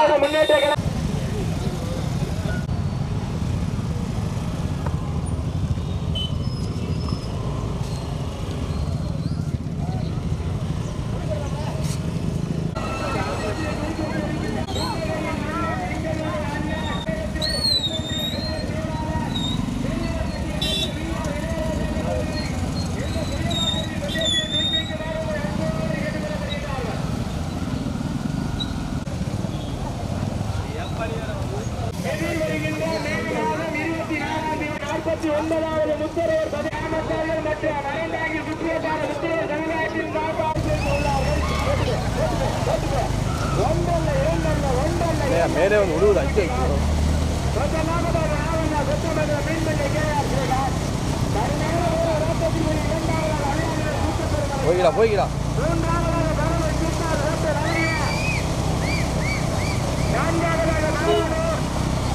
திராவிட முன்னேற்ற ரோட்டத்தில் இரண்டாவது அணியாளர் கூட்டப்பெருமாள் போய்கிறா போய்கிறா மூன்றாவதாக பரவல் சித்தார் ரோட்டர் அழகிய நான்காவதாக நாராயணூர்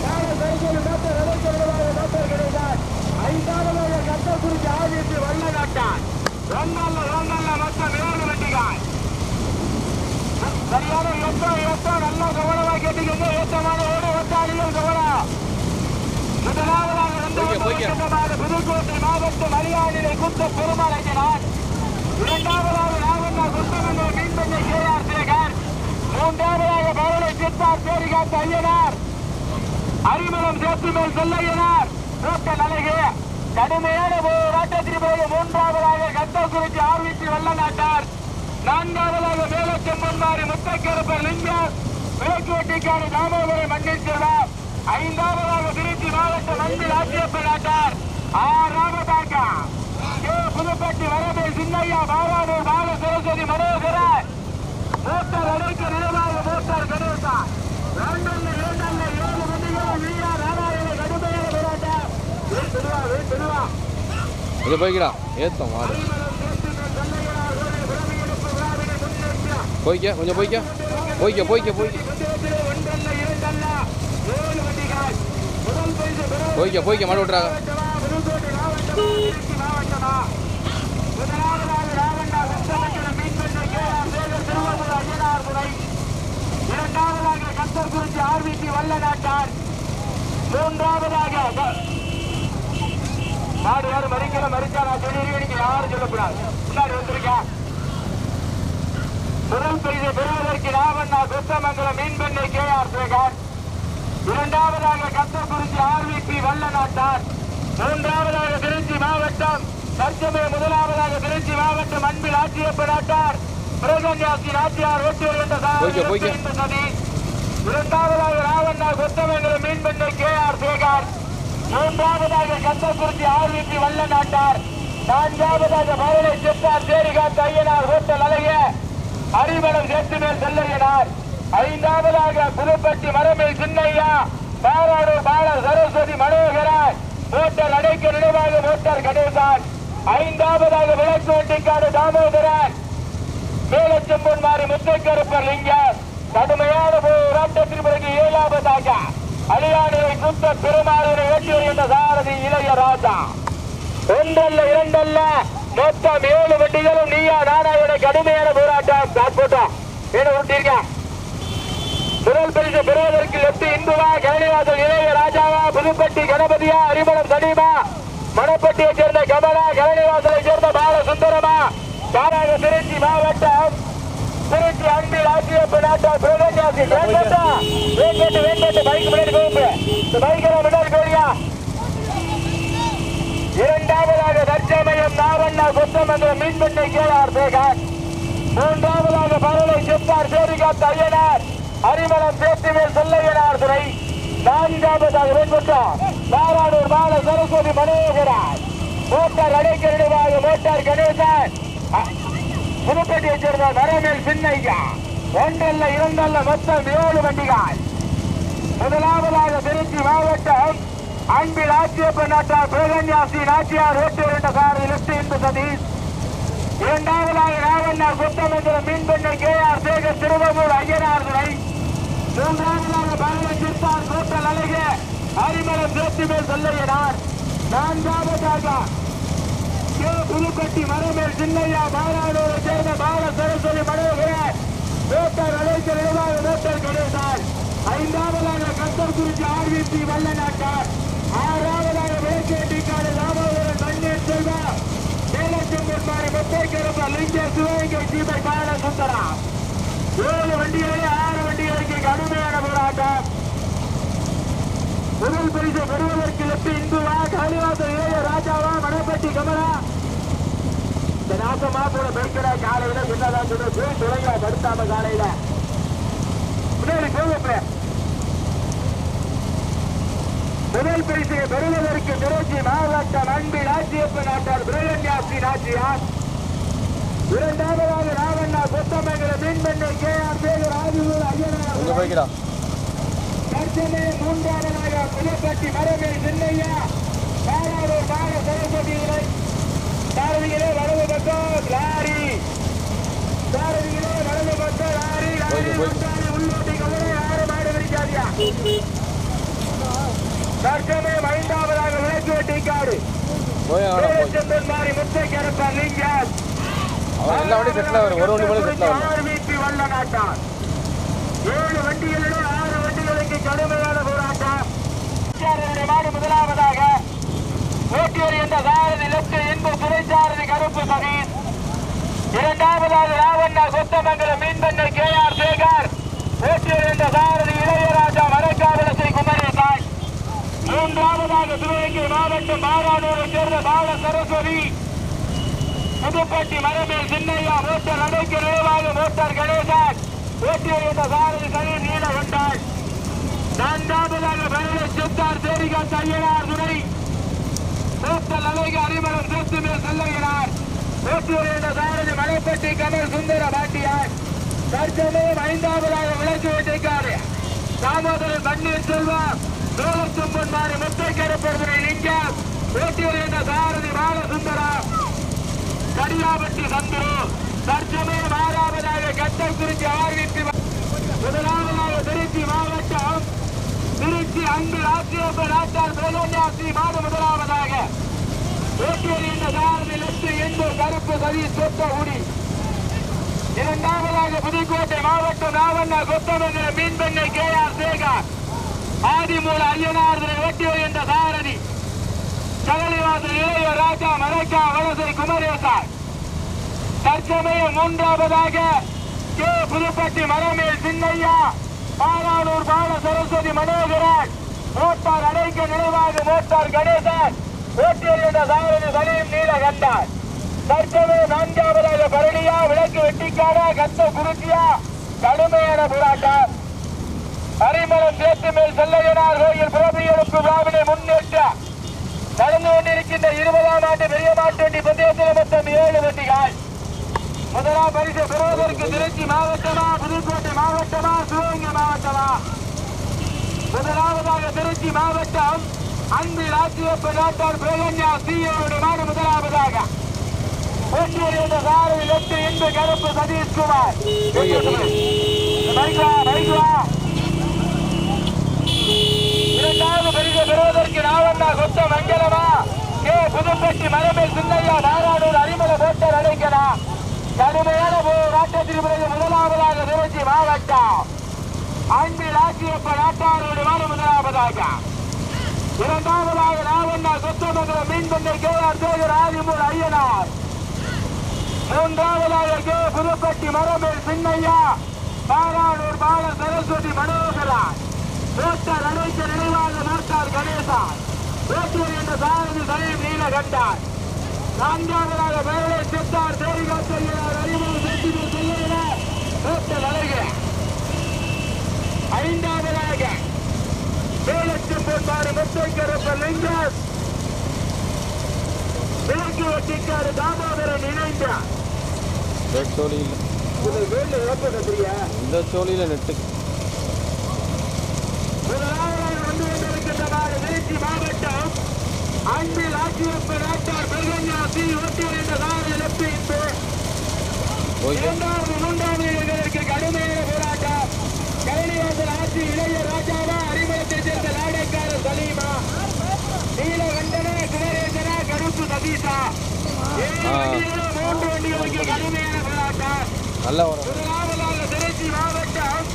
நாலு சைக்கிள் டாக்டர் ரவிச்சந்திரபாபு டாக்டர் கிடைத்தார் ஐந்தாவதாக கட்டக்குறிச்சி ஆதித்து வல்லநாட்டார் ஒன்னல்ல ஒன்னல்ல மொத்தம் ஏழு வண்டிகார் சரியான யுத்தம் யுத்தம் நல்லா கவனமா கேட்டுக்கோங்க. யுத்தமான ஓடு ஒத்தாளிகள் கவனம். முதலாவதாக. புதுக்கோட்டை மாவட்டம் அரியாநிலை குத்த பெருமாளையினார் இரண்டாவதாக நாகண்ணா குத்தமன்ற மீன்பண்ணை கே ஆர் சேகர் மூன்றாவதாக பவளை சித்தார் பேரிகாத்த ஐயனார். அரிமளம் சேத்துமேல் செல்லையனார். கூட்டல் அழகு கடுமையான போராட்டத்தில் போது மூன்றாவதாக கத்தக்குறிச்சி ஆர்விச்சி வெள்ளநாட்டார் நான்காவதாக மேலச்செம்பன்மாரி முத்தக்கருப்பர் லிங்கம் விளக்கு வெட்டிக்காரி தாமோதரை மண்ணில் ஐந்தாவதாக திருச்சி மாவட்டம் நந்தி ஆட்சியப்ப நாட்டார் ஆறாவதாக கே. புதுப்பட்டி வரவே சின்னையா பாலானூர் பால சரஸ்வதி மனோகர மூத்தார் அடைக்க நினைவாக மூத்தார் கணேசா. லண்டன்ல இரண்டல்ல ஏழு மணிகள் வீரா நாராயண கடுமையான போராட்டம். வீண் திருவா வீண் திருவா இது போய்கிறா ஏத்தம் மாடு அரிமளம் சேத்துமேல் செல்லையனார் ஓரை பிரமியெடுப்பு விழாவினை முன்னேற்ற போய்க்க கொஞ்சம் போய்க்க போய்க்க போய்க்க போய்க்க பந்தயத்திலே ஒன்றல்ல இரண்டல்ல ஏழு போய்க்க போய்க்க மாடு விட்றாங்க இரண்டாவதாக கத்தர்குறிச்சி ஆர்விசி வல்லநாட்டார் மூன்றாவதாக நாடு யாரும் மறிக்கல மறிச்சா நான் சொல்லிடுவேன் நீங்க யாரும் சொல்லக்கூடாது. முன்னாடி வந்திருக்கேன். முதல் பரிசு பெறுவதற்கு ராவண்ணா குத்தமங்கலம் மீன்பண்ணை கே ஆர் சேகர். இரண்டாவதாக கத்தக்குறிச்சி ஆர்விபி வல்லநாட்டார் மூன்றாவதாக திருச்சி மாவட்டம் தற்சமய முதலாவதாக திருச்சி மாவட்டம் அன்பில் ஆட்சியப்ப நாட்டார். பிரகன்யாசி நாச்சியார் ஓட்டி வருகின்ற சதி. இரண்டாவதாக ராவண்ணா கொத்தமங்கலம் மீன்பண்ணை கே ஆர் சேகர். மூன்றாவதாக கத்தக்குறிச்சி ஆர்விபி வல்லநாட்டார் நான்காவதாக மதுரை சித்தார் சேரிகாத் ஐயனார் ஹோட்டல் அழகிய அரிமளம் சேத்துமேல் செல்லையனார் ஐந்தாவதாக புதுப்பட்டி மரமேல் சின்னையா பாராடூர் பால சரஸ்வதி மனோகரன் மோட்டர் அடைக்க நினைவாக மோட்டர் கணேசன். ஐந்தாவதாக விளக்கு வண்டிக்காடு தாமோதரன். மேலச்செம்பன் மாறி முத்தைக்கருப்பர் லிங்கம். கடுமையான போராட்டத்தின் பிறகு ஏழாவதாக அழியானியை குத்த பெருமாளினை வெற்றி வருகின்ற சாரதி இளைய ராஜா. ஒன்றல்ல இரண்டல்ல மொத்தம் ஏழு வண்டிகளும் நீயா நானாயோட கடுமையான போராட்டம். காட்போட்டம் என்ன உருட்டிருக்கேன் முதல் பரிசு பெறுவதற்கு லெப்ட் இந்துவா கரணிவாசல் இளைய ராஜாவா புதுப்பட்டி கணபதியா அரிமளம் சனீமா மணப்பட்டியைச் சேர்ந்த கமலா கரணிவாசலை சேர்ந்த பால சுந்தரமா தாராக திருச்சி மாவட்டம் திருச்சி அன்பில் ஆசியப்ப நாட்டா பிரதன்யாசி வேங்கட்டா வேங்கட்டு வேங்கட்டு பைக் முன்னாடி கோப்பு இந்த பைக்கில் முன்னாடி போறியா? இரண்டாவதாக தற்சமயம் நாவண்ணா கொத்தமங்கலம் மீன்பெட்டை கேளார் சேகர். மூன்றாவதாக பரலை செப்பார் சேரிகாத் ஐயனார். அரிமளம் சேத்துவேல் செல்லையனார் துறை. நான்காவதாக வெண்குட்டா நாராயணூர் மால சரஸ்வதி மனோகரன் மோட்டார் அடைக்க மோட்டார் கணேசன். அ- புதுப்பட்டியைச் சேர்ந்த நரமேல் சின்னையா. ஒன்றல்ல இரண்டல்ல மொத்தம் ஏழு வண்டிகள். முதலாவதாக திருச்சி மாவட்டம் அன்பில் ஆட்சியப்ப நாட்டார் பிரகன்யாசி நாச்சியார் ஓட்டுகின்ற சாரதி லிப்ட் இந்து சதீஷ். இரண்டாவதாக ராவண்ணார் குத்தமந்திரம் மீன்பண்ணை கே ஆர் சேகர் திருவமூர் ஐயனார் துறை. மூன்றாவதாக பாரத சித்தார் கூட்டல் அழகு அரிமளம் சேத்துமேல் செல்லையனார் நான்காவதாக கே புதுப்பட்டி மரமேல் சின்னையா பாலானூரை சேர்ந்த பால சரஸ்வதி மனோகர வேட்டர் அழைக்க நிர்வாக வேட்டர் கணேசன் கந்தகுறிச்சி ஆர்விபி வல்லநாட்டார். ஆறாவதாக விளக்கேட்டிக்காடு ராமபுரம் மண்ணீர் செல்வா. சேலச்செங்கோட்மாரி முத்தை கருப்ப லிங்க சிவகங்கை சீமை பால சுந்தரா ஏழு வண்டிகளே ஆறு வண்டிகளுக்கு கடுமையான போராட்டம். முதல் பரிசு பெறுவதற்கு எட்டு இந்துவா காளிவாச இளைய ராஜாவா மணப்பட்டி கமலா. இந்த நாசமா போல பைக்கடா காலையில என்னதான் சொல்ற போய் துளையா படுத்தாம காலையில. முன்னாடி போகப்ப. முதல் பரிசு பெறுவதற்கு திருச்சி மாவட்டம் அன்பில் ஆட்சியப்ப நாட்டார் பிரகன்யாசி நாச்சியார் இரண்டாவதாக ராவண்ணா கொத்தமங்கல மீன்பண்ணை கே ஆர் சேகர் ஆதியூர் ஐயனார் தர்ஜனே மூன்றாவதாக புலப்பட்டி மரமே சின்னையா. பாலாரூர் பால சரஸ்வதி இலை சாரதிகளே வலது பக்கம் லாரி. சாரதிகளே வலது பக்கம் லாரி. லாரி உள்ளோட்டி கவலை யாரும் மாடு பிடிக்காதியா? தர்ஜனே ஐந்தாவதாக விளக்கு வெட்டிக்காடு போய் ஆடா போய். செந்தன்மாரி முத்தை கருப்பா லிங்காஸ் அவன் எல்லா வண்டியும் செட்டில் ஆகும் ஒரு வண்டி மேலே செட்டில் ஆகும் ஆறு வீட்டு வல்ல நாட்டார் ஏழு வண்டிகளிலே ஆறு வண்டிகளுக்கு கடுமையான போராட்டம். மாடு முதலாவதாக ஓட்டியூர் என்ற சாரதி லெப்ட் இன்பு துணை சாரதி கருப்பு சதீஷ் இரண்டாவதாக ராவண்ணா சொத்தமங்கலம் மீன்பண்ணை கே ஆர் சேகர். ஓட்டியூர் என்ற சாரதி குமரேசாய் மூன்றாவதாக சிவகங்கை மாவட்டம் மாரானூரை சேர்ந்த பால சரஸ்வதி புதுப்பட்டி மரமேல் சின்னையா மோட்டார் அடைக்கு நிறைவாக மோட்டார் கணேசன். ஓட்டியர் என்ற சாரதி கனி நீல கொண்டாள். நான்காவதாக பரவ சித்தார் சேரிகாந்த் ஐயனார் துணை மூத்தல் அலைக அறிமலம் சேர்த்து மேல் செல்லுகிறார் ஓட்டியர் என்ற சாரதி மலைப்பட்டி கமல் சுந்தர பாட்டியார். தற்சமயம் ஐந்தாவதாக விளக்கு வேட்டைக்காரு தாமோதரன் பன்னீர் செல்வம். மாறி முத்தை கருப்பருவனை லிங்கம் ஓட்டியர் என்ற சாரதி பாலசுந்தரா. கடியாபட்டி சந்துரு தற்சமயம் ஆறாவதாக கட்டல் குறிச்சி ஆர்வித்து முதலாவதாக திருச்சி மாவட்டம். திருச்சி அன்பு ஆசிரியப்ப நாட்டார் பிரகன்யாசி மாடு முதலாவதாக. ஓட்டியர் என்ற சாரதி லட்சு எண்பது கருப்பு சதீஷ் சொத்த உடி இரண்டாவதாக புதுக்கோட்டை மாவட்டம் ராவண்ணா கொத்தமங்கல மீன்பெண்ணை கே ஆர் சேகர். ஆதிமூல ஐயனார்தனை ஓட்டியர் என்ற சாரதி சகலிவாசல் இளைய ராஜா மலைக்கா வலசை குமரேசார் தற்சமய மூன்றாவதாக கே. புதுப்பட்டி மரமேல் சின்னையா பாலானூர் பால சரஸ்வதி மனோகரன் மோட்டார் அடைக்க நினைவாக மோட்டார் கணேசன் ஓட்டியர் என்ற சாரதி சலீம் நீலகண்டார் தற்சமய நான்காவதாக பரணியா விளக்கு வெட்டிக்காடா கத்த குருச்சியா கடுமையான போராட்டம். அரிமளம் சேத்து மேல் செல்லையனார் கோயில் பிரபு எழுப்பு விழாவினை முன்னேற்ற. நடந்து கொண்டிருக்கின்ற இருபதாம் ஆண்டு பெரிய மாட்டுவண்டி பந்தயத்தில் மொத்தம் ஏழு வண்டிகள். முதலாம் பரிசு பெறுவதற்கு திருச்சி மாவட்டமா புதுக்கோட்டை மாவட்டமா சிவகங்கை மாவட்டமா? முதலாவதாக திருச்சி மாவட்டம் அன்பு ராஜ்யப்ப டாக்டர் பிரகன்யா சியோருடைய நாடு முதலாவதாக. என்ற சாரதி லெப்ட் இன்பு கருப்பு சதீஷ்குமார். பைக்வா பைக்வா இரண்டாவது பரிசு பெறுவதற்கு நாவண்ணா கொத்த மங்கலமா கே புதுப்பட்டி மரமேல் சின்னையா நாராடூர் அறிமுக போட்டர் அழைக்கலா கடுமையான போராட்டத்திற்கு பிறகு முதலாவதாக திருச்சி மாவட்டம். அன்பில் ஆட்சியப்ப நாட்டாரோடு மாறு முதலாவதாக. இரண்டாவதாக நாவண்ணா கொத்தமங்கலம் மீன்பண்ணை கே ஆர் சேகர் ஆதிமூர் ஐயனார் மூன்றாவதாக கே புதுப்பட்டி மரமேல் சின்னையா பாரானூர் பால சரஸ்வதி மனோகரன். மோட்டார் அடைக்க நினைவாக மோட்டார் கணேசா ஓட்டியர் என்ற சாரதி சலீம் நீலகண்டார் நான்காவதாக வேலை சித்தார். தேரிகாத்தையார் அறிமுக செட்டில் செய்கிறார் மோட்டார் அழகு. ஐந்தாவதாக வேலத்து போட்டார் முத்தைக்கரப்ப லிங்கம் விளக்கு வெட்டிக்காரு தாமோதரன் இணைந்தார். இந்த சோழியில் நெட்டு முதலாவதாக வந்து கொண்டிருக்கின்றனர் திருச்சி மாவட்டம் அன்பில் ஆட்சியப்ப நாட்டார் பிரகன்யாசி ஒட்டியர் என்ற சாரதி லெப்ட் இன்பு போய்க்க இரண்டாவது மூன்றாவது இடங்களுக்கு கடுமையான போராட்டம் கரணிவாசல் ஆட்சி இளைய ராஜாவா அறிமுகத்தை சேர்ந்த நாடேக்கார சலீமா நீலகண்டன குமரேசனா கருப்பு சதீஷா ஏழு. வண்டிகளும் மூன்று வண்டிகளுக்கு கடுமையான போராட்டம் நல்லா வரும் முதலாவதாக திருச்சி மாவட்டம்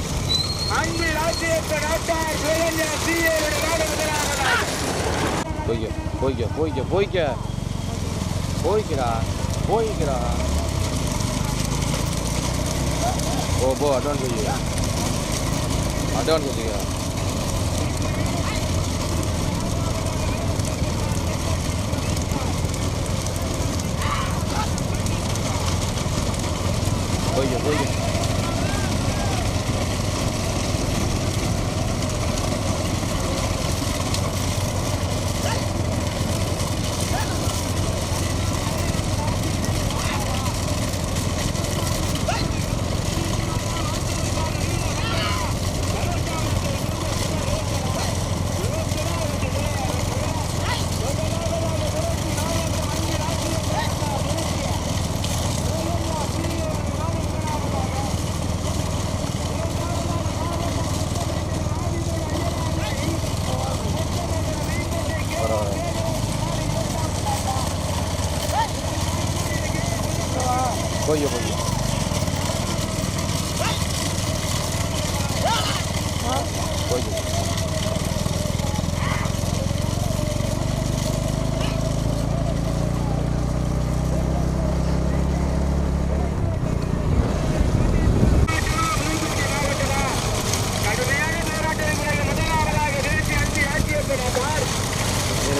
அஞ்சு ராஜ்யத்தை நாட்டார் சுயஞ்ச சீயருடைய நாடு முதலாவதாக போய்க்க போய்க்க போய்க்க போய்க்க. போய்க்கிறா போய்க்கிறா. ஓ போ அட்வான்ஸ் போய்க்க. அட்வான்ஸ் வச்சுக்க போய்க்க போய்க்க.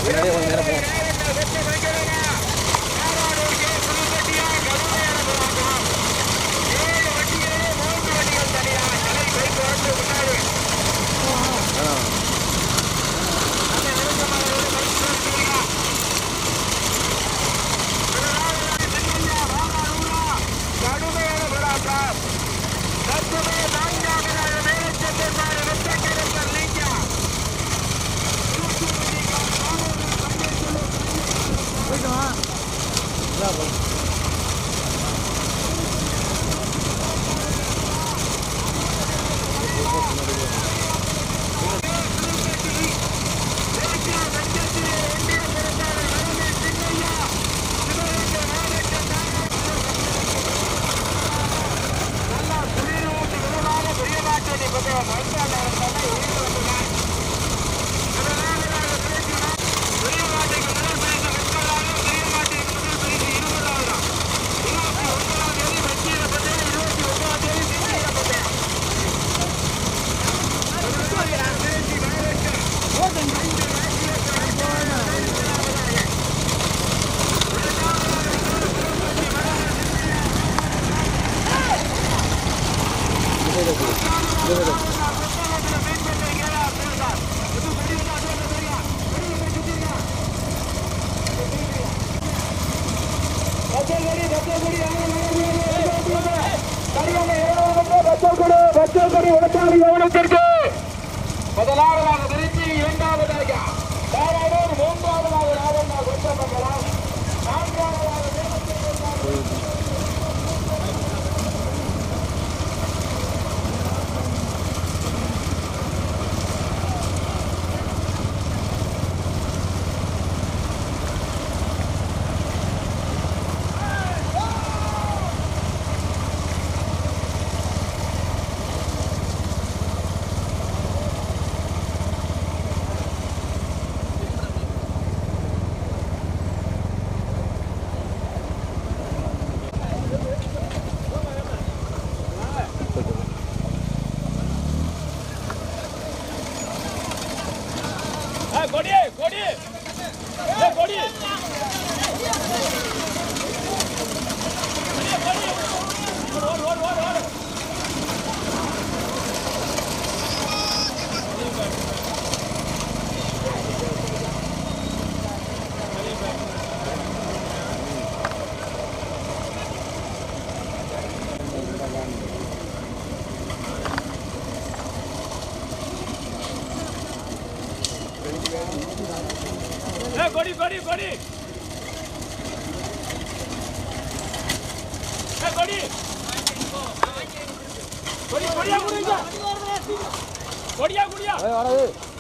Gracias. பச்சைக்குடி பச்சைக்குடி பச்சைக்குடி உடற்காரி கவனத்திற்கு முதலாவதாக கொடியா குடியா கொடியா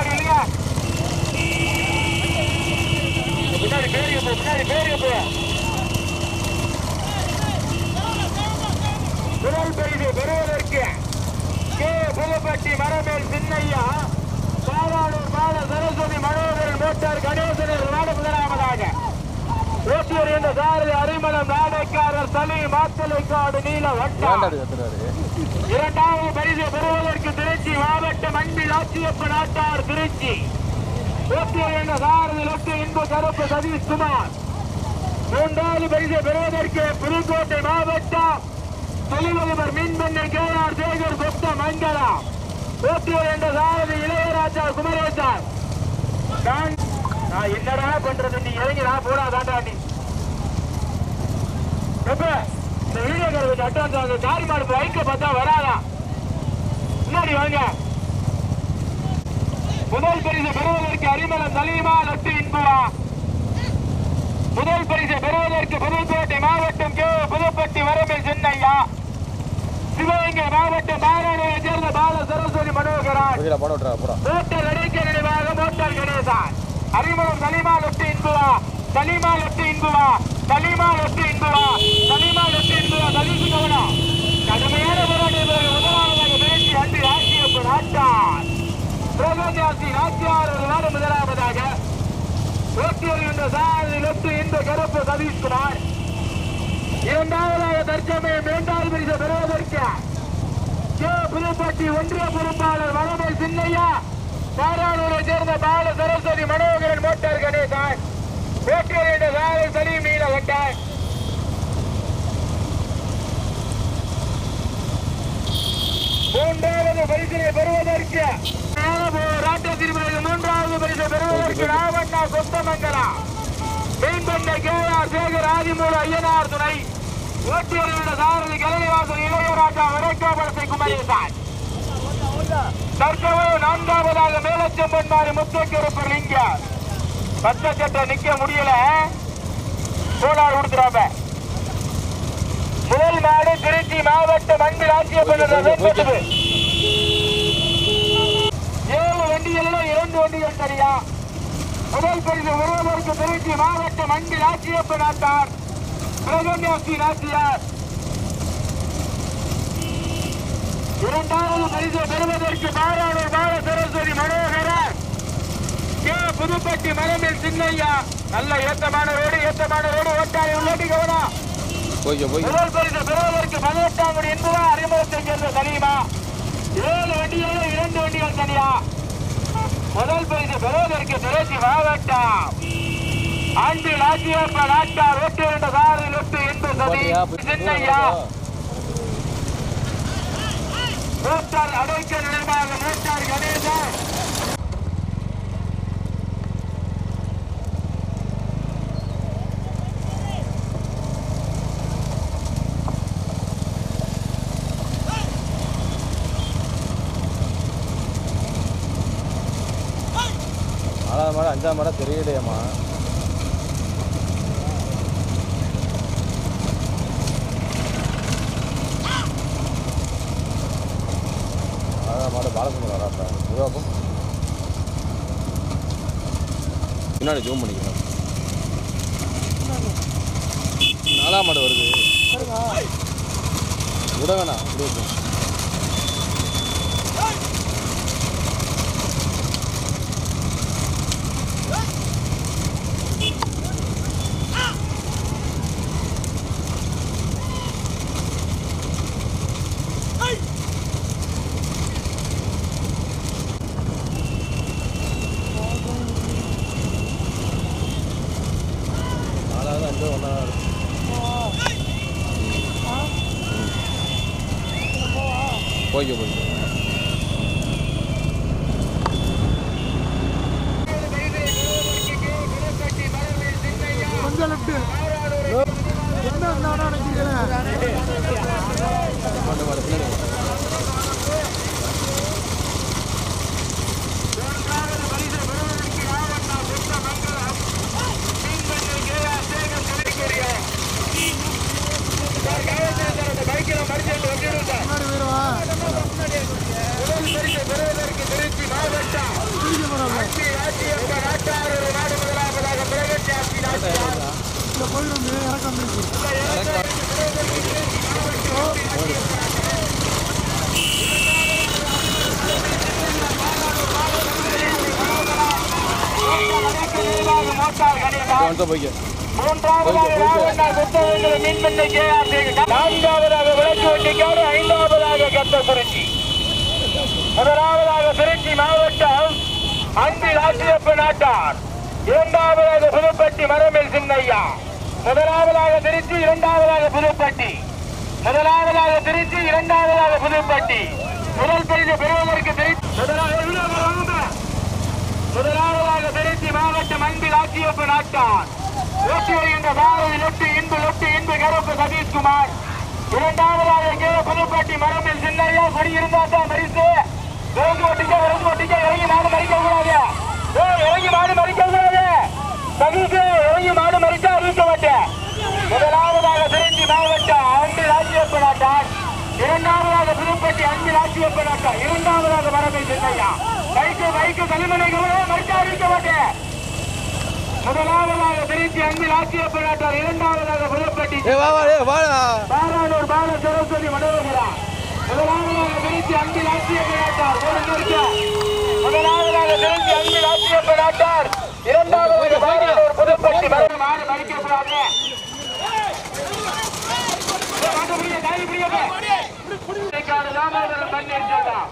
முன்னாடி இல்லைங்க முன்னாடி பேரிய போ பேரிய போ பெறுவதற்கு கே புதுப்பட்டி மரமேல் சின்னையா பாலாளூர் பால சரஸ்வதி மனோகரன் மோட்டார் கணேசனர் நாடு முதலாவதாக. ஓட்டியர் என்ற சாரதி அரிமளம் நாடைக்காரர் சலி மாத்தலைக்காடு நீல வட்டா ஏன்டா அப்படி கத்துறாரு இரண்டாவது பரிசு பெறுவதற்கு திருச்சி மாவட்டம் அன்பில் ஆட்சியப்ப நாட்டார் திருச்சி. ஓட்டியர் என்ற சாரதி லட்டு இன்பு கருப்பு சதீஷ் குமார் மூன்றாவது பரிசு பெறுவதற்கு புதுக்கோட்டை மாவட்டம் தொழிலதிபர் மீன்பண்ணை கே ஆர் சேகர் ஓட்டியர் என்ற சாரதி இளையராஜா குமரேசன். என்னடா பண்றது? நீ இறங்கி நான் போடா தாண்டா நீ. எப்ப? இந்த வீடியோ கொஞ்சம் அட்வான்ஸ் ஆகுது காரி மாடு பைக்க பார்த்தா வராதா? முன்னாடி வாங்க. முதல் பரிசு பெறுவதற்கு அரிமளம் சலீமா லட்டு இன்புவா? முதல் பரிசு பெறுவதற்கு புதுக்கோட்டை மாவட்டம் கே புதுப்பட்டி வரம்பில் சின்னையா? சிவகங்கை மாவட்டம் பாராளுவை சேர்ந்த பால சரஸ்வதி அப்புறம் மோட்டார் அடைக்க நினைவாக மோட்டார் கணேசன். அறிமுகம் சலிமா லெப்ட் இன்புவா சலிமா லெப்ட் இன்புவா சலிமா லெப்ட் இன்புவா சலிமா லெப்ட் இன்புவா சலீசு கவனா. கடுமையான போராட்ட பிறகு முதலாவதாக பேசி அன்று ராசியப்பு நாட்டார் பிரகோஜாசி நாச்சியார் ஒரு வாரம் முதலாவதாக ஓட்டியர் என்ற சாரதி லெப்ட் இந்த கருப்பு சதீஷ்குமார் இரண்டாவதாக தற்சமயம் இரண்டாவது பரிசு பெறுவதற்கு கே புதுப்பட்டி ஒன்றிய பொறுப்பாளர் வனமை சின்னையா பாராளூரை சேர்ந்த பால சரஸ்வதி மனோகரன் மோட்டார் கணேசன். ஓட்டியர் என்ற சாலை சலீம் நீல வட்டார் மூன்றாவது பரிசிலை பெறுவதற்கு ராட்ட திருமணத்தில் மூன்றாவது பரிசை பெறுவதற்கு ராவண்ணா சொத்தமங்கலா. மீன்பண்ணை கே ஆர் சேகர் ஆதிமூல ஐயனார் துணை. ஓட்டியர் சாரதி கலைவாசல் இளையராஜா விரைக்காபலத்தை குமரேசான். தற்சமயம் நான்காவதாக மேலச்செம்பன்மாரி முத்தக்கருப்பர் லிங்க. பச்சை சட்டை நிக்க முடியல. கோலார் கொடுத்துறாம. முதல் நாடு திருச்சி மாவட்டம் அன்பில் ஆட்சியப்பட்டது ஏழு வண்டிகளில் இரண்டு வண்டிகள் சரியா? முதல் பரிசு ஒருவருக்கு திருச்சி மாவட்டம் அன்பில் ஆட்சியப்ப நாட்டார் பிரகன்யாசி நாச்சியார் இரண்டாவது பரிசு பெறுவதற்கு பாராளூர் பால சரஸ்வதி மனோகரன். கே புதுப்பட்டி மரமில் சின்னையா. நல்ல ஏத்தமான ரோடு ஏத்தமான ரோடு கவனம் போய்க்க போய்க்க. முதல் பரிசு பெறுவதற்கு பதினெட்டாம் என்பதா அறிமுகத்தை சேர்ந்த சலீமா ஏழு வண்டிகளில் இரண்டு வண்டிகள் தனியா. முதல் பரிசு பெறுவதற்கு திருச்சி மாவட்டம். ஆண்டில் ஆட்சியப்ப நாட்டார் ஓட்டு என்ற சாரதி லொட்டு என்பது சதி சின்னையா. மூத்தார் அடைக்க நிலைமாக மூத்தார் கணேசன். விட வேணாம் இப்படி இருக்கு. நாலாவது அஞ்சு ஒன்றா போய்க்க போய்க்க கொஞ்சம் லெஃப்ட் என்ன நானா நினைக்கிறேன் மாடு மாடு பின்னாடி வா. கோயில் வந்து இறக்கம் வந்துருச்சு மோட்டார் கணிதம் வந்து போய்க்க மூன்றாவதாக ராவண்ணா குத்தவங்களை மீன்பண்ணை கேஆர் நான்காவதாக விளக்கு வண்டிக்காடு ஐந்தாவதாக கத்தக்குறிச்சி முதலாவதாக திருச்சி மாவட்டம் அன்பில் ஆசிரியப்ப நாட்டார். இரண்டாவதாக புதுப்பட்டி மரமேல் சின்னையா. முதலாவதாக திருச்சி இரண்டாவதாக புதுப்பட்டி. முதலாவதாக திருச்சி இரண்டாவதாக புதுப்பட்டி. முதல் பரிசு பெறுவதற்கு திருச்சி முதலாவதாக திருச்சி மாவட்டம் அன்பில் ஆட்சியப்ப நாட்டார். ஓட்டி வருகின்ற பாரதி லொட்டு இன்பு லொட்டு இன்பு கருப்பு சதீஷ்குமார். இரண்டாவதாக கீழே புதுப்பட்டி மரமில் சின்னையா. கொடி தான் பரிசு. ஓட்டிக்க இறங்கி மாடு மறிக்க கூடாது. இறங்கி மாடு மறிக்க கூடாது. சதீஷ் இறங்கி மாடு மறிச்சா அறிவிக்க மாட்டேன் முதலாவதாக திருச்சி மாவட்டம் ஆட்சியப்ப நாட்டார் இரண்டாவதாக புதுப்பட்டி அஞ்சு ஆட்சியப்ப நாட்டார் இரண்டாவதாக மரமில் சின்னையா. மறிச்சா அறிவிக்க மாட்டேன் முதலாவதாக திருச்சி அன்பில் ஆட்சியப்ப நாட்டார் இரண்டாவதாக புதுப்பட்டி பாரானூர் பால சரஸ்வதி மனோகரா. முதலாவதாக திருச்சி அன்பில் ஆட்சியப்படாட்டார் ஒரு நிமிஷம் முதலாவதாக திருச்சி அன்பில் ஆட்சியப்படாட்டார் இரண்டாவது ஒரு புதுப்பட்டி மாடு மடிக்கிறாங்க ராமாவரம் பண்ணி சொல்லலாம்